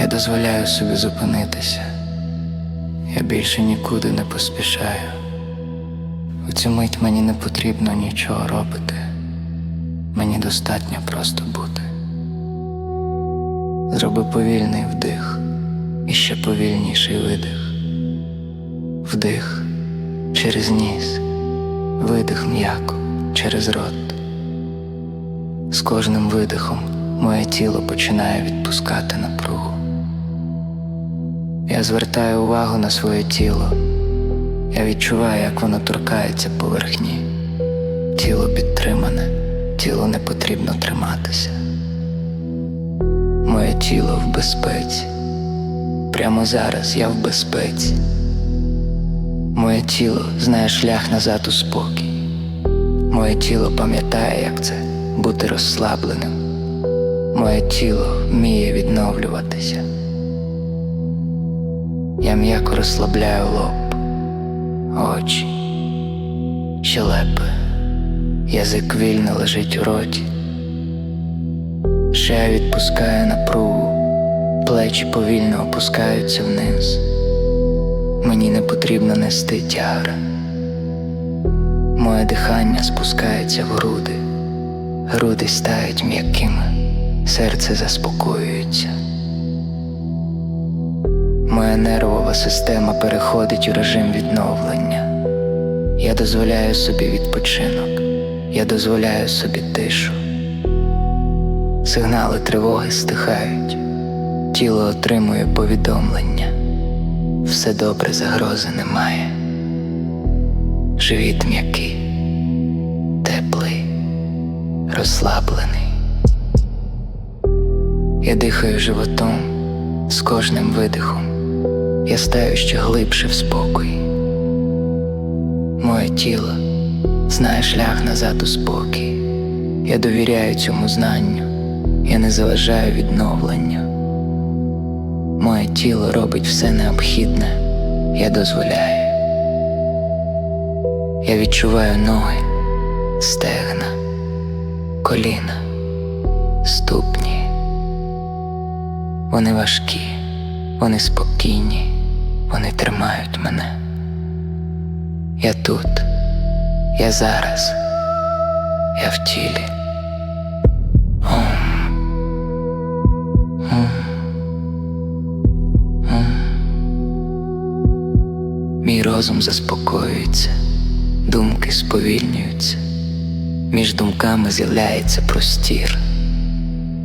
Я дозволяю собі зупинитися. Я більше нікуди не поспішаю. У цю мить мені не потрібно нічого робити. Мені достатньо просто бути. Зроби повільний вдих і ще повільніший видих. Вдих через ніс, видих м'яко через рот. З кожним видихом моє тіло починає відпускати напругу. Я звертаю увагу на своє тіло. Я відчуваю, як воно торкається поверхні. Тіло підтримане, тілу не потрібно триматися. Моє тіло в безпеці. Прямо зараз я в безпеці. Моє тіло знає шлях назад у спокій. Моє тіло пам'ятає, як це бути розслабленим. Моє тіло вміє відновлюватися. Я м'яко розслабляю лоб, очі, щелепи, язик вільно лежить у роті. Шея відпускає напругу, плечі повільно опускаються вниз. Мені не потрібно нести тягар. Моє дихання спускається в груди, груди стають м'якими, серце заспокоюється. Моя нервова система переходить у режим відновлення. Я дозволяю собі відпочинок, я дозволяю собі тишу. Сигнали тривоги стихають, тіло отримує повідомлення. Все добре, загрози немає. Живіт м'який, теплий, розслаблений. Я дихаю животом з кожним видихом. Я стаю ще глибше в спокій. Моє тіло знає шлях назад у спокій. Я довіряю цьому знанню, я не заважаю відновленню. Моє тіло робить все необхідне, я дозволяю. Я відчуваю ноги, стегна, коліна, ступні. Вони важкі, вони спокійні, вони тримають мене. Я тут, я зараз, я в тілі. Мій розум заспокоюється, думки сповільнюються, між думками з'являється простір.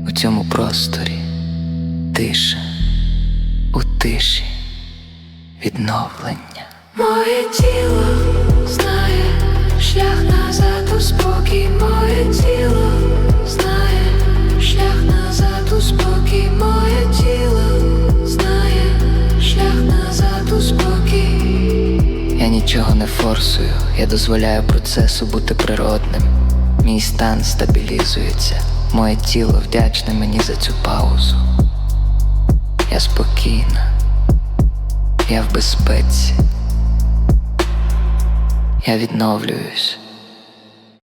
У цьому просторі тиша, у тиші відновлення. Моє тіло знає шлях назад у спокій, моє тіло знає шлях назад у спокій, моє тіло знає шлях назад у спокій. Я нічого не форсую, я дозволяю процесу бути природним. Мій стан стабілізується, моє тіло вдячне мені за цю паузу. Я спокійна, я в безпеці. Я відновлююсь,